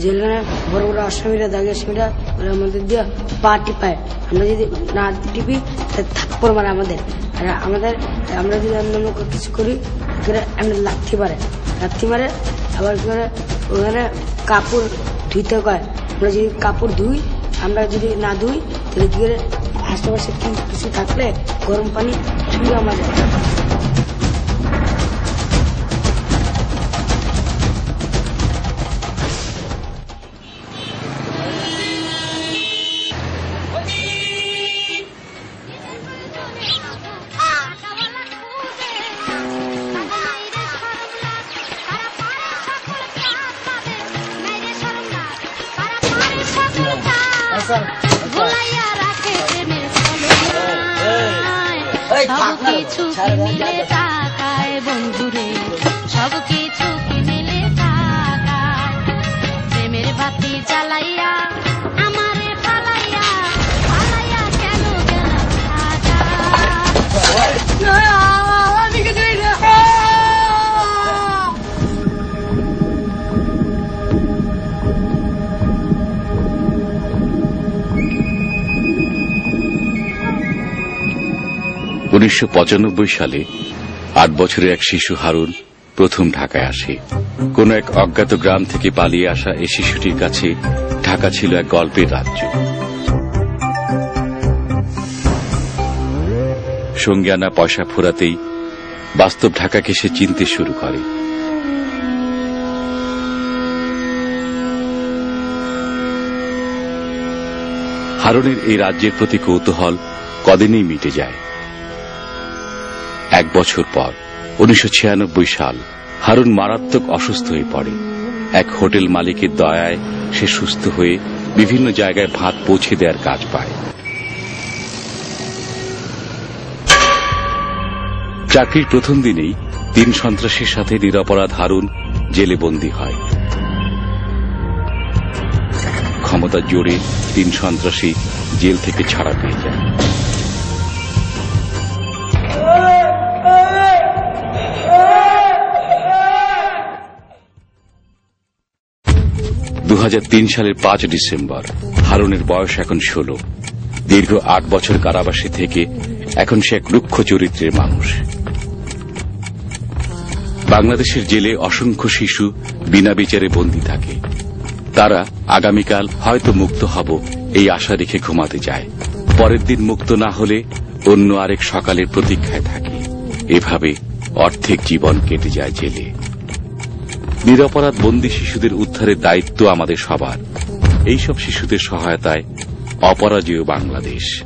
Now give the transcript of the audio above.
জেলখানে বড় বড় আসামিরা দাগে আসামিরা, ওরা আমাদের দিয়ে পা টিপায় আমরা যদি না টিপি থাপ্পর মারে আমাদের। আর আমাদের, আমরা যদি অন্য কিছু করি এখানে এমনি লাথি মারে। লাথি মারে, আবার করে? ওখানে কাপড় ধুইতে কয়। আমরা যদি কাপড় ধুই, আমরা যদি না ধুই, তাহলে কি করে? আশেপাশে কিছু থাকলে গরম পানি ছুঁয়ে আমাদের সব কিছু কিনিলে টাকায় বন্ধুরে সব কিছু কিনিলে টাকায় প্রেমের বাতি জ্বালাইয়া আমারে ফালাইয়া ফালাইয়া কেন গেল উনিশশো পঁচানব্বই সালে আট বছরের এক শিশু হারুন প্রথম ঢাকায় আসে। কোন এক অজ্ঞাত গ্রাম থেকে পালিয়ে আসা এই শিশুটির কাছে ঢাকা ছিল এক গল্পের রাজ্য। সঙ্গে আনা পয়সা ফোরাতেই বাস্তব ঢাকাকে সে চিনতে শুরু করে। হারুনের এই রাজ্যের প্রতি কৌতূহল কদিনেই মিটে যায়। এক বছর পর, উনিশশো ছিয়ানব্বই সাল, হারুন মারাত্মক অসুস্থ হয়ে পড়ে। এক হোটেল মালিকের দয়ায় সে সুস্থ হয়ে বিভিন্ন জায়গায় ভাত পৌঁছে দেওয়ার কাজ পায়। চাকরির প্রথম দিনেই তিন সন্ত্রাসীর সাথে নিরপরাধ হারুন জেলে বন্দী হয়। ক্ষমতার জোরে তিন সন্ত্রাসী জেল থেকে ছাড়া পেয়ে যায়। সালের পাঁচ ডিসেম্বর। হারুনের বয়স এখন ষোলো। দীর্ঘ আট বছর কারাবাসে থেকে এখন সে এক রুক্ষ চরিত্রের মানুষ। বাংলাদেশের জেলে অসংখ্য শিশু বিনা বিচারে বন্দী থাকে। তারা আগামীকাল হয়তো মুক্ত হব এই আশা রেখে ঘুমাতে যায়। পরের দিন মুক্ত না হলে অন্য আরেক সকালের প্রতীক্ষায় থাকে। এভাবে অর্ধেক জীবন কেটে যায় জেলে। নিরপরাধ বন্দী শিশুদের উদ্ধারের দায়িত্ব আমাদের সবার। এইসব শিশুদের সহায়তায় অপরাজেয় বাংলাদেশ।